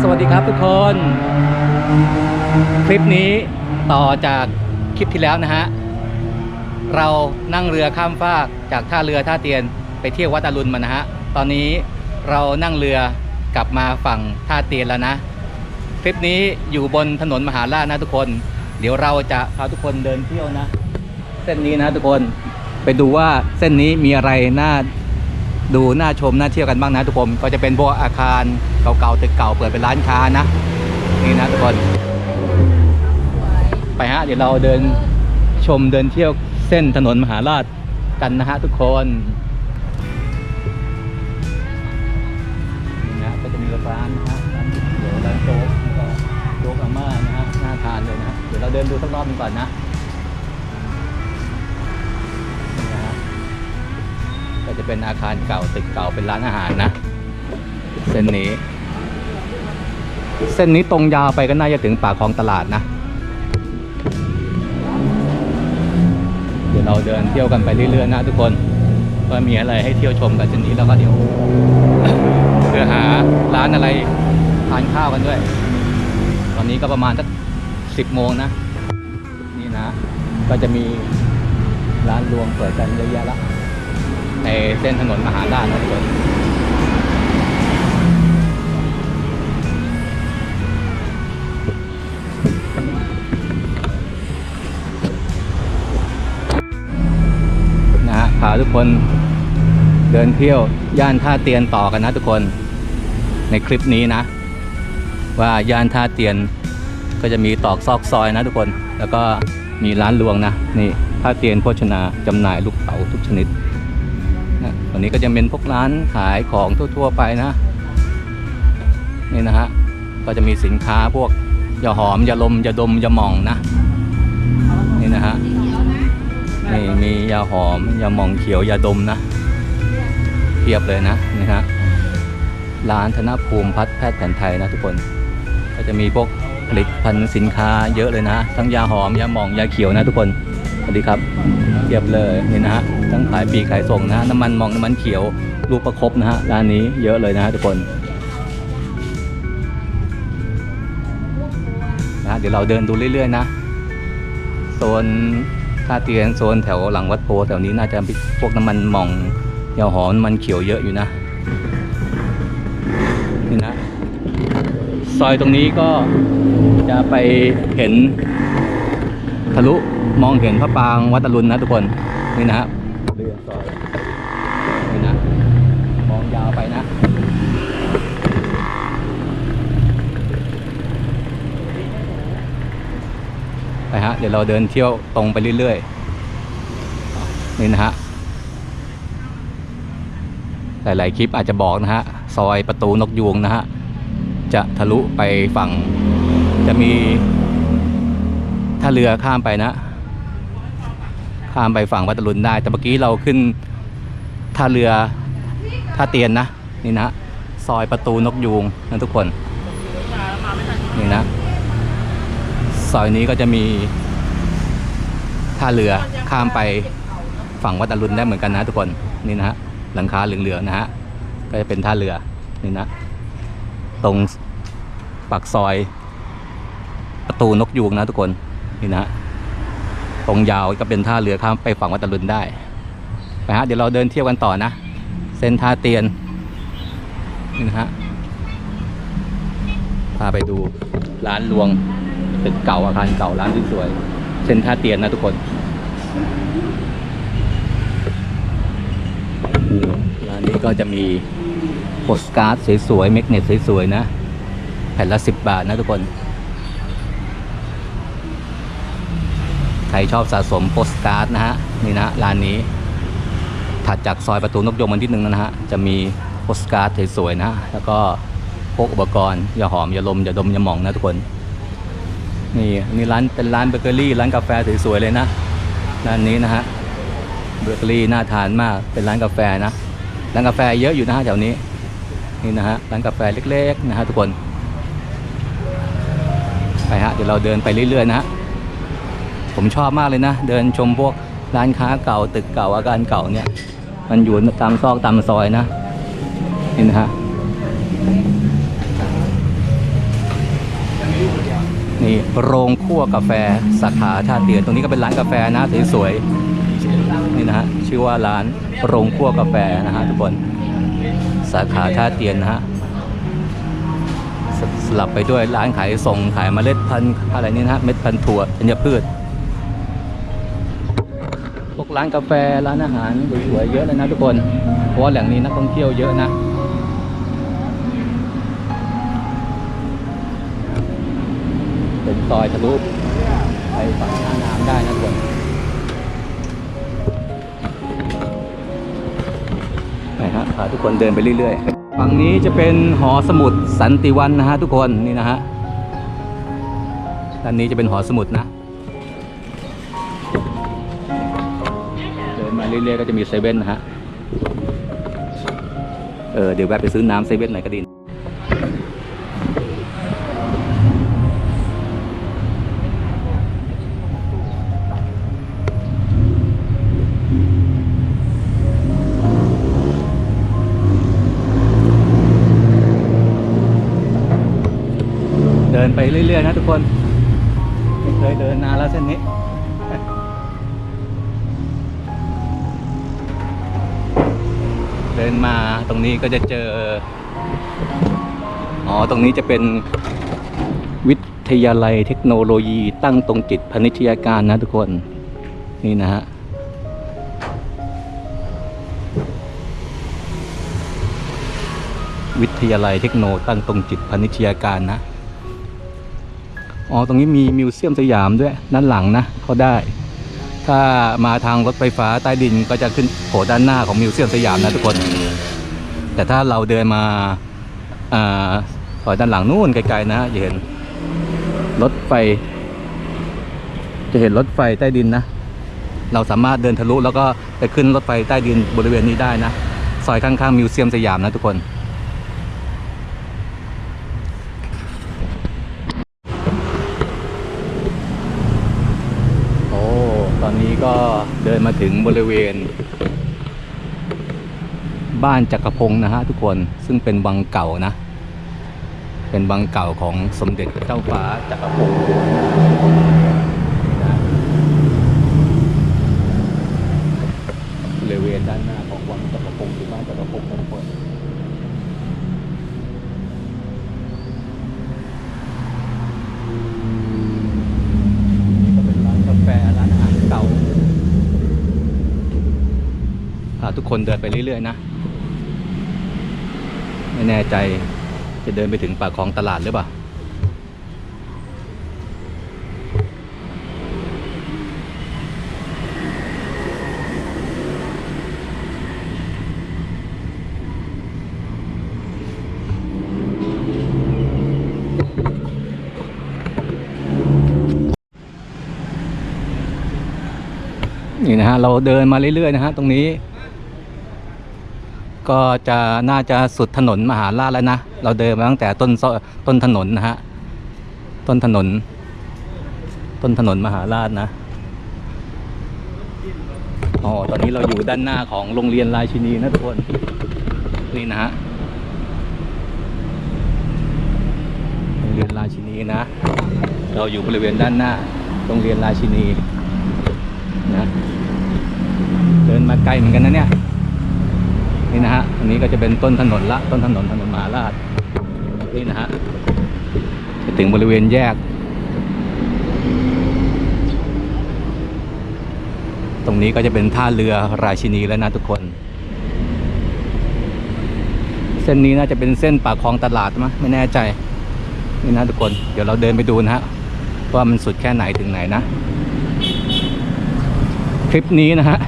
สวัสดีครับทุกคน คลิปนี้ต่อจากคลิปที่แล้วนะฮะ เรานั่งเรือข้ามฟากจากท่าเรือท่าเตียนไปเที่ยววัดอรุณมานะฮะ ตอนนี้เรานั่งเรือกลับมาฝั่งท่าเตียนแล้วนะ คลิปนี้อยู่บนถนนมหาราชนะทุกคน เดี๋ยวเราจะพาทุกคนเดินเที่ยวนะ เส้นนี้นะทุกคนไปดูว่าเส้นนี้มีอะไรน่า ดูน่าชมน่าเที่ยวกันบ้างนะทุกคนก็จะเป็นพวกอาคารเก่าๆตึกเก่าเปิดเป็นร้านค้านะ นี่นะทุกคน ไปฮะเดี๋ยวเราเดินชมเดินเที่ยวเส้นถนนมหาราชกันนะฮะทุกคนนี่นะก็จะมีร้านนะฮะร้านเดี๋ยวร้านโจ๊กแล้วก็โจ๊กอาม่านะฮะน่าทานเลยนะเดี๋ยวเราเดินดูสักรอบหนึงก่อนนะ เป็นอาคารเก่าตึกเก่าเป็นร้านอาหารนะ เส้นนี้ เส้นนี้ตรงยาวไปก็น่าจะถึงปากคลองตลาดนะเดี๋ยวเราเดินเที่ยวกันไปเรื่อยๆนะทุกคนว่ามีอะไรให้เที่ยวชมกันเส้นนี้แล้วก็เดี๋ยวเพื่อหาร้านอะไรทานข้าวกันด้วย ตอนนี้ก็ประมาณสักสิบโมงนะ นี่นะ ก็จะมีร้านรวงเปิดกันเยอะแยะละ ในเส้นถนนมหาราชนะทุกคนนะพาทุกคนเดินเที่ยวย่านท่าเตียนต่อกันนะทุกคนในคลิปนี้นะ ว่าย่านท่าเตียนก็จะมีตอกซอกซอยนะทุกคน แล้วก็มีร้านรวงนะ นี่ท่าเตียนโภชนาจำหน่ายลูกเต๋าทุกชนิด วันนี้ก็จะเป็นพวกร้านขายของทั่ว ๆ ไปนะ นี่นะฮะ ก็จะมีสินค้าพวกยาหอมยาลมยาดมยาหม่องนะ นี่นะฮะ นี่มียาหอมยาหม่องเขียวยาดมนะเทียบเลยนะนี่ฮะ ร้านธนภูมิพัฒแพทย์แผนไทยนะทุกคน ก็จะมีพวกผลิตภัณฑ์สินค้าเยอะเลยนะ ทั้งยาหอมยาหม่องยาเขียวนะทุกคน สวัสดีครับ เทียบเลยนี่นะฮะทั้งขายปีกขายส่งนะฮะน้ำมันมองน้ำมันเขียวลูกประครบนะฮะร้านนี้เยอะเลยนะฮะทุกคนนะเดี๋ยวเราเดินดูเรื่อยๆนะโซนท่าเตียนโซนแถวหลังวัดโพแถวนี้น่าจะพวกน้ำมันมองยาหอมน้ำมันเขียวเยอะอยู่นะนี่นะซอยตรงนี้ก็จะไปเห็นทะลุ มองเห็นพระปรางวัดอรุณนะทุกคนนี่นะฮะเรือซอยนี่นะมองยาวไปนะไปฮะเดี๋ยวเราเดินเที่ยวตรงไปเรื่อยๆนี่นะฮะหลายๆคลิปอาจจะบอกนะฮะซอยประตูนกยูงนะฮะจะทะลุไปฝั่งจะมีถ้าเรือข้ามไปนะ ข้ามไปฝั่งวัดตะลุนได้ แต่เมื่อกี้เราขึ้นท่าเรือท่าเตียนนะ นี่นะ ซอยประตูนกยูงนะทุกคน นี่นะ ซอยนี้ก็จะมีท่าเรือข้ามไปฝั่งวัดตะลุนได้เหมือนกันนะทุกคนนี่นะฮะหลังคาเหลืองๆนะฮะก็จะเป็นท่าเรือนี่นะ ตรงปากซอย ประตูนกยูงนะทุกคนนี่นะฮะ ตรงยาวก็เป็นท่าเรือข้ามไปฝั่งวัดตะลุนได้ไปฮะเดี๋ยวเราเดินเที่ยวกันต่อนะ เส้นท่าเตียนนี่นะฮะพาไปดูร้านรวงตึกเก่าอาคารเก่าร้านที่สวยๆเส้นท่าเตียนนะทุกคนร้านนี้ก็จะมีโปสการ์ดสวยๆเมกเนตสวยๆนะ แผ่นละสิบบาทนะทุกคน ใครชอบสะสมโปสการ์ดนะฮะนี่นะร้านนี้ ถัดจากซอยประตูนกยงมันที่หนึ่งนะฮะจะมีโปสการ์ดสวยๆนะแล้วก็พวกอุปกรณ์ยาหอมยาลมยาดมยาหมองนะทุกคน นี่นี่ร้านเป็นร้านเบเกอรี่ร้านกาแฟสวยๆเลยนะร้านนี้นะฮะเบเกอรี่น่าทานมากเป็นร้านกาแฟนะร้านกาแฟเยอะอยู่นะฮะแถวนี้นี่นะฮะร้านกาแฟเล็กๆนะฮะทุกคนไปฮะเดี๋ยวเราเดินไปเรื่อยๆนะฮะ ผมชอบมากเลยนะ เดินชมพวกร้านค้าเก่าตึกเก่าอาคารเก่าเนี่ย มันอยู่ตามซอกตามซอยนะนี่นะฮะนี่โรงคั่วกาแฟสาขาท่าเตียนตรงนี้ก็เป็นร้านกาแฟนะสวยๆนี่นะฮะชื่อว่าร้านโรงคั่วกาแฟนะฮะทุกคนสาขาท่าเตียนนะฮะสสลับไปด้วยร้านขายส่งขายเมล็ดพันธุ์อะไรนี่นะฮะเม็ดพันธุ์ถั่วธัญพืช กร้านกาแฟร้านอาหารสวยๆเยอะเลยนะทุกคน เพราะว่าแหล่งนี้นักท่องเที่ยวเยอะนะเป็นซอยทะลุไปฝั่งท่าน้ำได้นะทุกคนนะฮะพาทุกคนเดินไปเรื่อยๆฝั่งนี้จะเป็นหอสมุดสันติวันนะฮะทุกคนนี่นะฮะด้านนี้จะเป็นหอสมุดนะ เรื่อยๆก็จะมีเซเว่นนะฮะ เออเดี๋ยวแวะไปซื้อน้ำเซเว่นหน่อยก็ดีเดินไปเรื่อยๆนะทุกคน ไม่เคยเดินนานแล้วเส้นนี้ นมาตรงนี้ก็จะเจอ อ๋อ ตรงนี้จะเป็นวิทยาลัยเทคโนโลยีตั้งตรงจิตพนิชยาการนะทุกคน นี่นะฮะวิทยาลัยเทคโนตั้งตรงจิตพนิชยาการนะ อ๋อ ตรงนี้มีมิวเซียมสยามด้วยด้านหลังนะเขาได้ ถ้ามาทางรถไฟฟ้าใต้ดินก็จะขึ้นโผล่ด้านหน้าของมิวเซียมสยามนะทุกคน แต่ถ้าเราเดินมาอ่าซอยด้านหลังนู่นไกลๆนะจะเห็นรถไฟ จะเห็นรถไฟใต้ดินนะ เราสามารถเดินทะลุแล้วก็ไปขึ้นรถไฟใต้ดินบริเวณนี้ได้นะ ซอยข้างๆมิวเซียมสยามนะทุกคน โอ้ ตอนนี้ก็เดินมา ถึงบริเวณ บ้านจักรพงศ์นะฮะทุกคนซึ่งเป็นวังเก่านะ เป็นวังเก่าของสมเด็จเจ้าฟ้าจักรพงศ์ คนเดินไปเรื่อยๆนะ ไม่แน่ใจจะเดินไปถึงปากคลองตลาดหรือเปล่านี่นะฮะเราเดินมาเรื่อยๆนะฮะตรงนี้ ก็จะน่าจะสุดถนนมหาราชแล้วนะ เราเดินมาตั้งแต่ต้นต้นถนนนะฮะ ต้นถนน ต้นถนนมหาราชนะ อ๋อ ตอนนี้เราอยู่ด้านหน้าของโรงเรียนราชินีนะทุกคน นี่นะฮะ โรงเรียนราชินีนะ เราอยู่บริเวณด้านหน้า โรงเรียนราชินีนะ เดินมาไกลเหมือนกันนะเนี่ย นี่นะฮะอันนี้ก็จะเป็นต้นถนนละ ต้นถนนถนนมหาราชนี่นะฮะจะถึงบริเวณแยก ตรงนี้ก็จะเป็นท่าเรือราชินีแล้วนะทุกคน เส้นนี้น่าจะเป็นเส้นปากคลองตลาดมั้ยไม่แน่ใจ นี่นะทุกคน เดี๋ยวเราเดินไปดูนะฮะว่ามันสุดแค่ไหนถึงไหนนะ คลิปนี้นะฮะ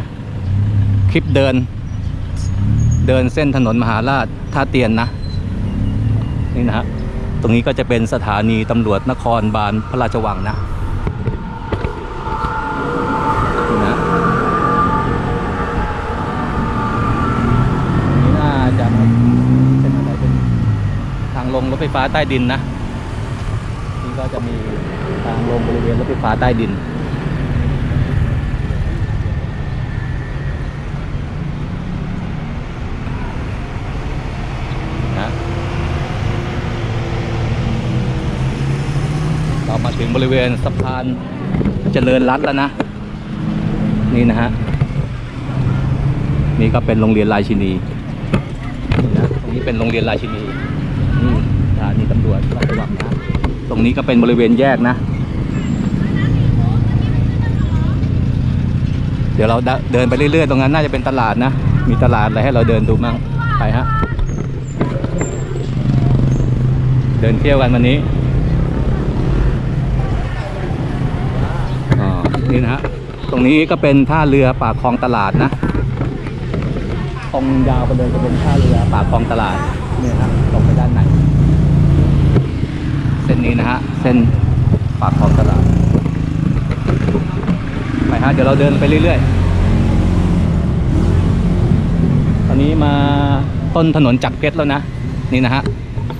คลิปเดิน เดินเส้นถนนมหาราชท่าเตียนนะ นี่นะฮะตรงนี้ก็จะเป็นสถานีตำรวจนครบาลพระราชวังนะนี่นะนี่น่าจะเป็นอะไรเป็นทางลงรถไฟฟ้าใต้ดินนะนี่ก็จะมีทางลงบริเวณรถไฟฟ้าใต้ดิน นะ เรามาถึง บริเวณสะพานเจริญรัตแล้วนะ นี่นะฮะ นี่ก็เป็นโรงเรียนราชินีนี่นะตรงนี้เป็นโรงเรียนราชินีนี่สถานีตำรวจราชวังนะตรงนี้ก็เป็นบริเวณแยกนะ เดี๋ยวเราเดเดินไปเรื่อยๆ ตรงนั้นน่าจะเป็นตลาดนะ มีตลาดอะไรให้เราเดินดูมั่งไปฮะ เดินเที่ยวกันวันนี้อ๋อ นี่นะฮะตรงนี้ก็เป็นท่าเรือปากคลองตลาดนะตรงยาวไปเลยจะเป็นท่าเรือปากคลองตลาดเนี่ยฮะตรงไปด้านไหนเส้นนี้นะฮะเส้นปากคลองตลาดไปฮะเดี๋ยวเราเดินไปเรื่อยๆ ตอนนี้มาต้นถนนจักรเพชรแล้วนะ นี่นะฮะ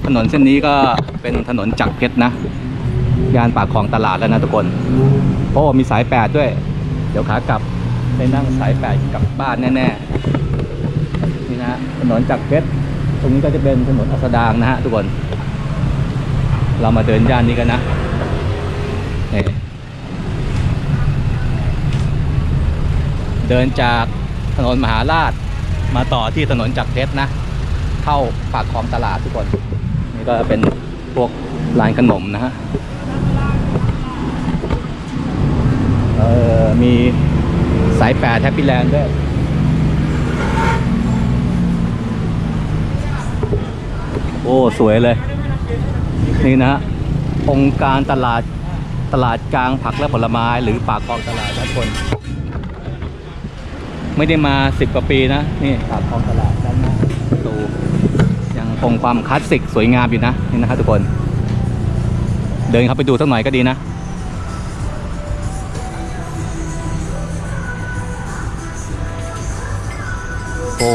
ถนนเส้นนี้ก็เป็นถนนจักรเพชรนะ ยานปากคลองตลาดแล้วนะทุกคน โอ้มีสายแปดด้วย เดี๋ยวขากลับได้นั่งสายแปดกลับบ้านแน่ๆนี่นะฮะถนนจักรเพชรตรงนี้ก็จะเป็นถนนอัสดางนะฮะทุกคน เรามาเดินย่านนี้กันนะนี่เดินจากถนนมหาราชมาต่อที่ถนนจักรเพชรนะ เข้าปากคลองตลาดทุกคน นี่ก็เป็นพวกร้านขนมนะฮะ เออมีสายแปดแฮปปี้แลนด์ด้วยโอ้สวยเลย นี่นะฮะองค์การตลาดตลาดกลางผักและผลไม้หรือปากคลองตลาดทุกคน ไม่ได้มาสิบกว่าปีนะ นี่ปากคลองตลาดด้านหน้าประตูยังคงความคลาสสิกสวยงามอยู่นะ นี่นะครับทุกคน เดินเข้าไปดูสักหน่อยก็ดีนะ โอ้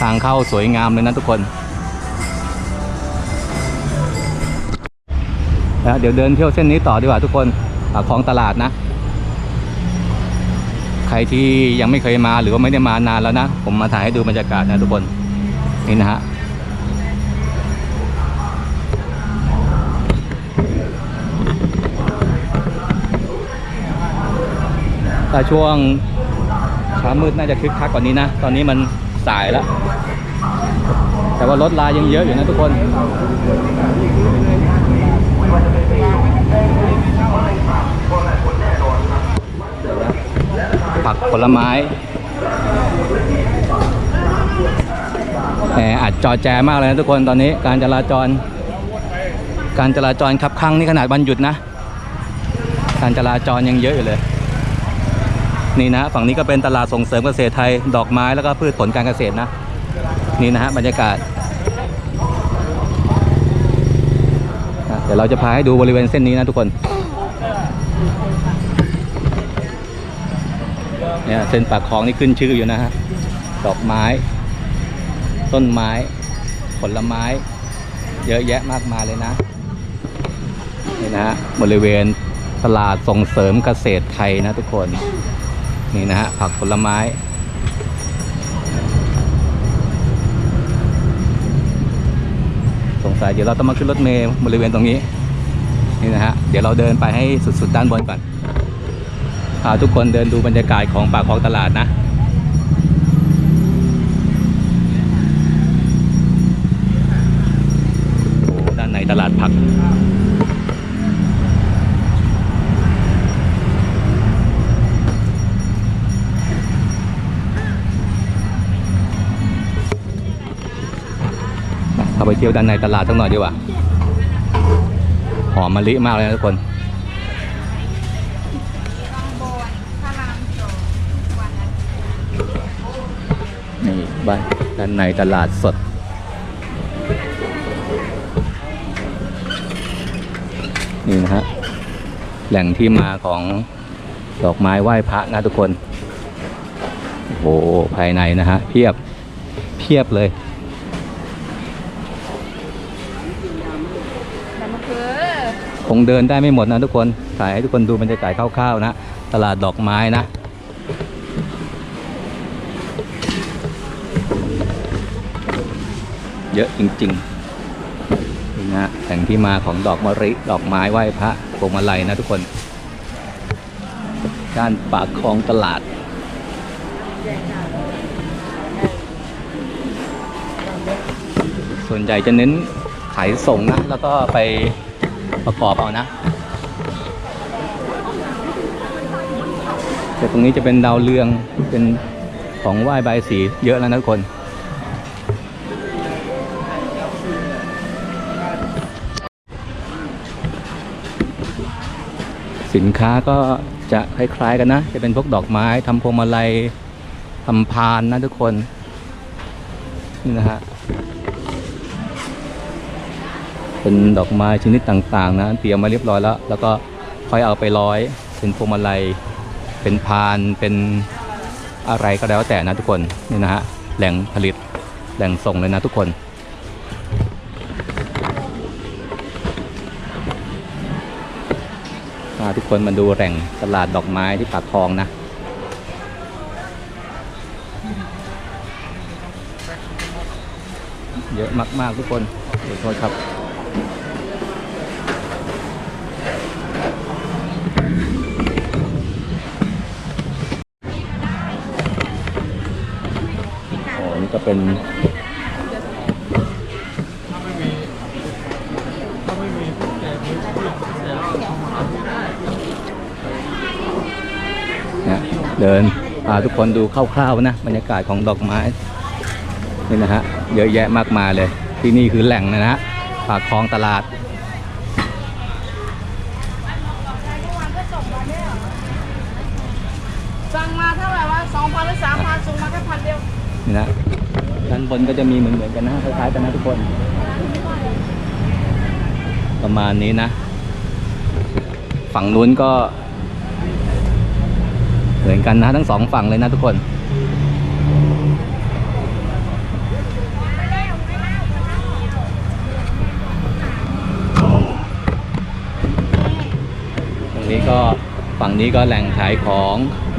ทางเข้าสวยงามเลยนะทุกคนนะเดี๋ยวเดินเที่ยวเส้นนี้ต่อดีกว่าทุกคนคลองตลาดนะ ใครที่ยังไม่เคยมาหรือว่าไม่ได้มานานแล้วนะ ผมมาถ่ายให้ดูบรรยากาศนะทุกคนนี่นะฮะถ้าช่วง เช้ามืดน่าจะคึกคักกว่านี้นะ ตอนนี้มันสายแล้ว แต่ว่ารถลายังเยอะอยู่นะทุกคนผักผลไม้แหมอัดจอแจมากเลยนะทุกคนตอนนี้การจราจร การจราจรขับคลังนี่ขนาดวันหยุดนะ การจราจรยังเยอะอยู่เลย นี่นะฝั่งนี้ก็เป็นตลาดส่งเสริมเกษตรไทย ดอกไม้แล้วก็พืชผลการเกษตรนะ นี่นะฮะบรรยากาศ เดี๋ยวเราจะพาให้ดูบริเวณเส้นนี้นะทุกคน เนี่ยเส้นปากคลองนี่ขึ้นชื่ออยู่นะฮะ ดอกไม้ ต้นไม้ ผลไม้ เยอะแยะมากมายเลยนะ นี่นะฮะบริเวณตลาดส่งเสริมเกษตรไทยนะทุกคน นี่นะฮะผักผลไม้ สงสัยเดี๋ยวเราต้องมาขึ้นรถเมล์บริเวณตรงนี้ นี่นะฮะ เดี๋ยวเราเดินไปให้สุดๆด้านบนก่อนพาทุกคนเดินดูบรรยากาศของปากคลองตลาดนะโอ้ด้านในตลาดผัก ไปเที่ยวด้านในตลาดสักหน่อยดีกว่า หอมมะลิมากเลยนะทุกคนนี่บ้านด้านในตลาดสด นี่นะฮะ แหล่งที่มาของดอกไม้ไหว้พระนะทุกคน โอ้โหภายในนะฮะ เพียบ เพียบเลย แต่มันคือ คงเดินได้ไม่หมดนะทุกคนถ่ายให้ทุกคนดูบรรยากาศคร่าวๆนะ ตลาดดอกไม้นะเยอะจริงๆนี่นะแหล่งที่มาของดอกมะริดอกไม้ไหว้พระพวงมาลัยนะทุกคน ด้านปากคลองตลาด ส่วนใหญ่จะเน้นขายส่งนะ แล้วก็ไป ประกอบเอานะแต่ตรงนี้จะเป็นดาวเรืองเป็นของไหว้ใบสีเยอะแล้วนะทุกคนสินค้าก็จะคล้ายๆกันนะ จะเป็นพวกดอกไม้ทำพวงมาลัยทำพานนะทุกคน นี่นะฮะ เป็นดอกไม้ชนิดต่างๆนะเตรียมมาเรียบร้อยแล้ว แล้วก็ค่อยเอาไปร้อย เป็นพวงมาลัย เป็นพานเป็นอะไรก็แล้วแต่นะทุกคนนี่นะฮะแหล่งผลิตแหล่งส่งเลยนะทุกคนพาทุกคนมาดูแหล่งตลาดดอกไม้ที่ปากคลองนะเยอะมาก ๆ ทุกคนขอโทษครับ เป็นเนี่ยเดินพาทุกคนดูคร่าวๆนะบรรยากาศของดอกไม้นี่นะฮะเยอะแยะมากมายเลย ที่นี่คือแหล่งนะฮะปากคลองตลาดสั่งมาเท่าไหร่วะสองพันหรือสามพันส่งมาแค่พันเดียวนี่นะ ด้านบนก็จะมีเหมือนเหมือนกันนะคล้ายๆกันนะทุกคน ประมาณนี้นะ ฝั่งนู้นก็ เหมือนกันนะทั้งสองฝั่งเลยนะทุกคนตรงนี้ก็ฝั่งนี้ก็แหล่งขายของ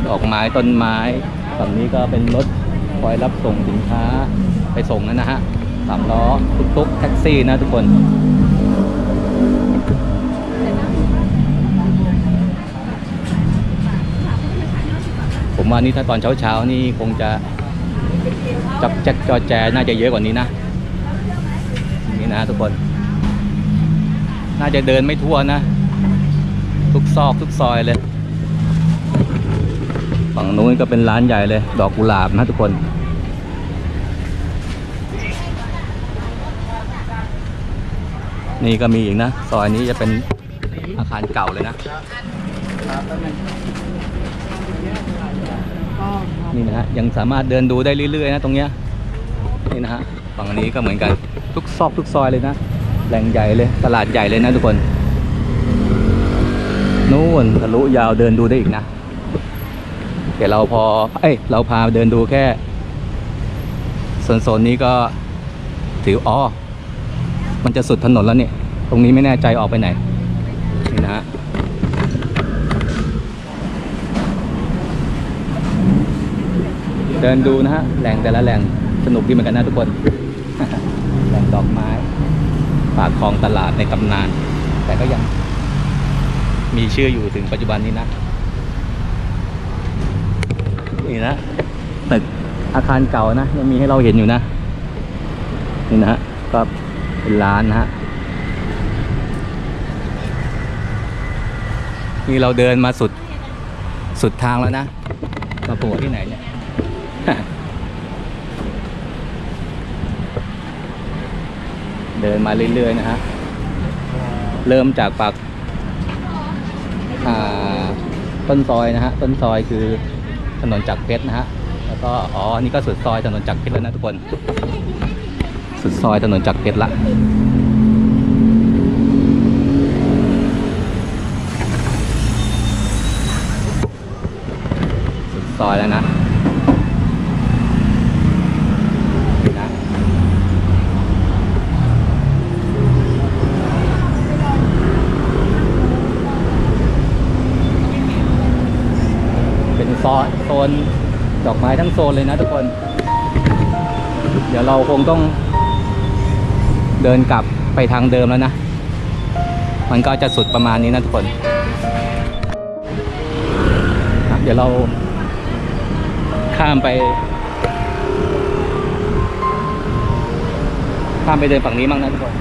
ดอกไม้ต้นไม้ ฝั่งนี้ก็เป็นรถ คอยรับส่งสินค้าไปส่งนั่นนะฮะสามล้อตุ๊กๆแท็กซี่นะทุกคนผมว่านี่ถ้าตอนเช้าๆนี่คงจะจับแจ็คจอแจน่าจะเยอะกว่านี้นะนี่นะทุกคน น่าจะเดินไม่ทั่วนะ ทุกซอกทุกซอยเลย ฝั่งนู้นก็เป็นร้านใหญ่เลย ดอกกุหลาบนะทุกคนนี่ก็มีอีกนะ ซอยนี้จะเป็นอาคารเก่าเลยนะ นี่นะฮะ ยังสามารถเดินดูได้เรื่อยๆนะตรงเนี้ย นี่นะฮะ ฝั่งนี้ก็เหมือนกัน ทุกซอกทุกซอยเลยนะ แหล่งใหญ่เลย ตลาดใหญ่เลยนะทุกคน นู่นทะลุยาวเดินดูได้อีกนะ เดี๋ยวเราพอ เอ้ย เราพาเดินดูแค่โซนๆนี้ก็ถืออ๋อ มันจะสุดถนนแล้วเนี่ย ตรงนี้ไม่แน่ใจออกไปไหน นี่นะฮะ เดินดูนะฮะ แหล่งแต่ละแหล่งสนุกดีเหมือนกันนะทุกคน แหล่งดอกไม้ ปากคลองตลาดในตำนาน แต่ก็ยังมีชื่ออยู่ถึงปัจจุบันนี้นะ นี่นะตึกอาคารเก่านะยังมีให้เราเห็นอยู่นะนี่นะฮะก็เป็นร้านนะฮะนี่เราเดินมาสุดสุดทางแล้วนะมาโผล่ที่ไหนเนี่ยเดินมาเรื่อยๆนะฮะเริ่มจากปากต้นซอยนะฮะต้นซอยคือ ถนนจักรเพชรนะฮะแล้วก็อ๋อนี่ก็สุดซอยถนนจักรเพชรแล้วนะทุกคน สุดซอยถนนจักรเพชรละสุดซอยแล้วนะนี่นะ เป็นซอย โซนดอกไม้ทั้งโซนเลยนะทุกคน เดี๋ยวเราคงต้องเดินกลับไปทางเดิมแล้วนะ มันก็จะสุดประมาณนี้นะทุกคน เดี๋ยวเราข้ามไป ข้ามไปเดินฝั่งนี้มั่งนะทุกคน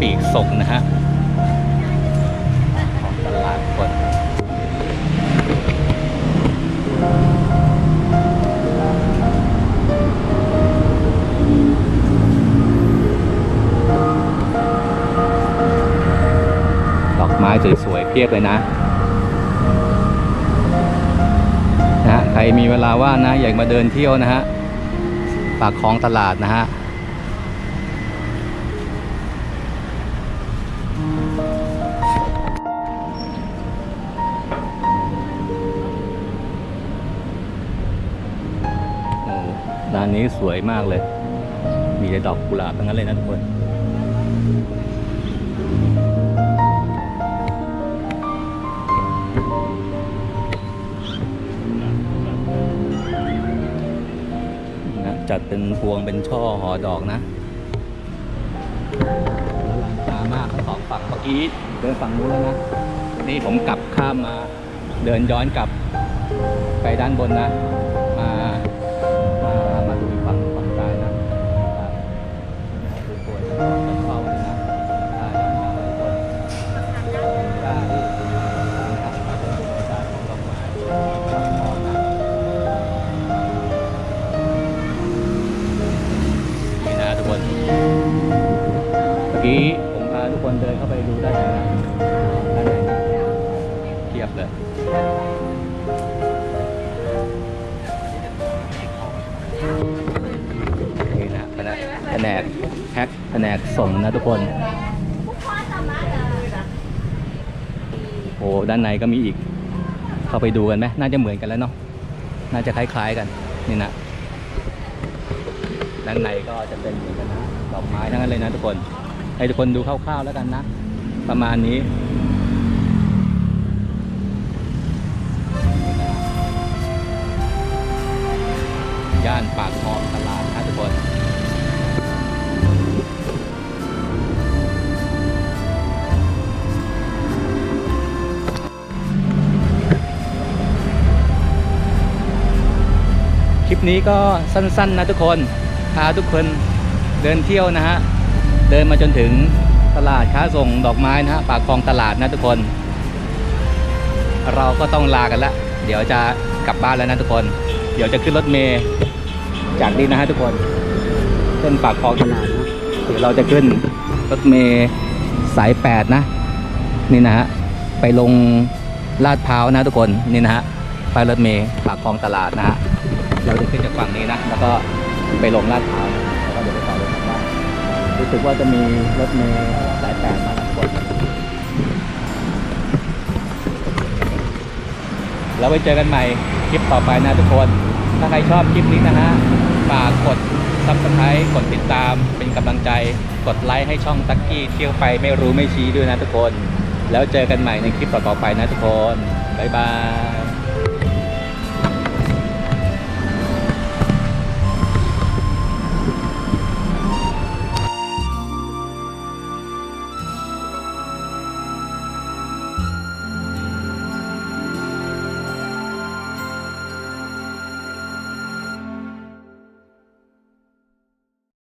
ปีกศกนะฮะของตลาดคนดอกไม้สวยๆเพียบเลยนะนะฮะใครมีเวลาว่างนะ อยากมาเดินเที่ยวนะฮะปากคลองตลาดนะฮะ นี้สวยมากเลย มีแต่ดอกกุหลาบทั้งนั้นเลยนะทุกคนนะจัดเป็นพวงเป็นช่อหอดอกนะลังตามากทั้งสองฝั่งเมื่อกี้เดินฝั่งนู้นแล้วนะ นี่ผมกลับข้ามมา เดินย้อนกลับไปด้านบนนะ กี้ผมพาทุกคนเดินเข้าไปดูด้านในนะด้านในเทียบเลยนี่นะแผนกแผนกแพ็คแผนกส่งนะทุกคน โอ้ด้านในก็มีอีก เข้าไปดูกันไหมน่าจะเหมือนกันแล้วเนาะน่าจะคล้ายๆกันนี่นะด้านในก็จะเป็นเหมือนกันนะดอกไม้ทั้งนั้นเลยนะทุกคน ให้ทุกคนดูคร่าวๆแล้วกันนะ ประมาณนี้ย่านปากคลองตลาดนะทุกคน คลิปนี้ก็สั้นๆนะทุกคน พาทุกคนเดินเที่ยวนะฮะ เดินมาจนถึงตลาดค้าส่งดอกไม้นะฮะปากคลองตลาดนะทุกคน เราก็ต้องลากันละเดี๋ยวจะกลับบ้านแล้วนะทุกคน เดี๋ยวจะขึ้นรถเมย์จากนี้นะฮะทุกคนเส้นปากคลองตลาดนะเดี๋ยวเราจะขึ้นรถเมย์สายแปดนะ นี่นะฮะไปลงลาดพร้าวนะทุกคนนี่นะฮะไปรถเมย์ปากคลองตลาดนะฮะเราจะขึ้นจากฝั่งนี้นะ แล้วก็ไปลงลาดพร้าวนะแล้วก็เดี๋ยว รู้สึกว่าจะมีรถเมล์สายแปดมาทั้งหมดแล้วไปเจอกันใหม่คลิปต่อไปนะทุกคน ถ้าใครชอบคลิปนี้นะฮะ ฝากกด subscribe กดติดตามเป็นกำลังใจ กดไลค์ให้ช่องตักกี้เที่ยวไปไม่รู้ไม่ชี้ด้วยนะทุกคน แล้วเจอกันใหม่ในคลิปต่อๆไปนะทุกคน บ๊ายบาย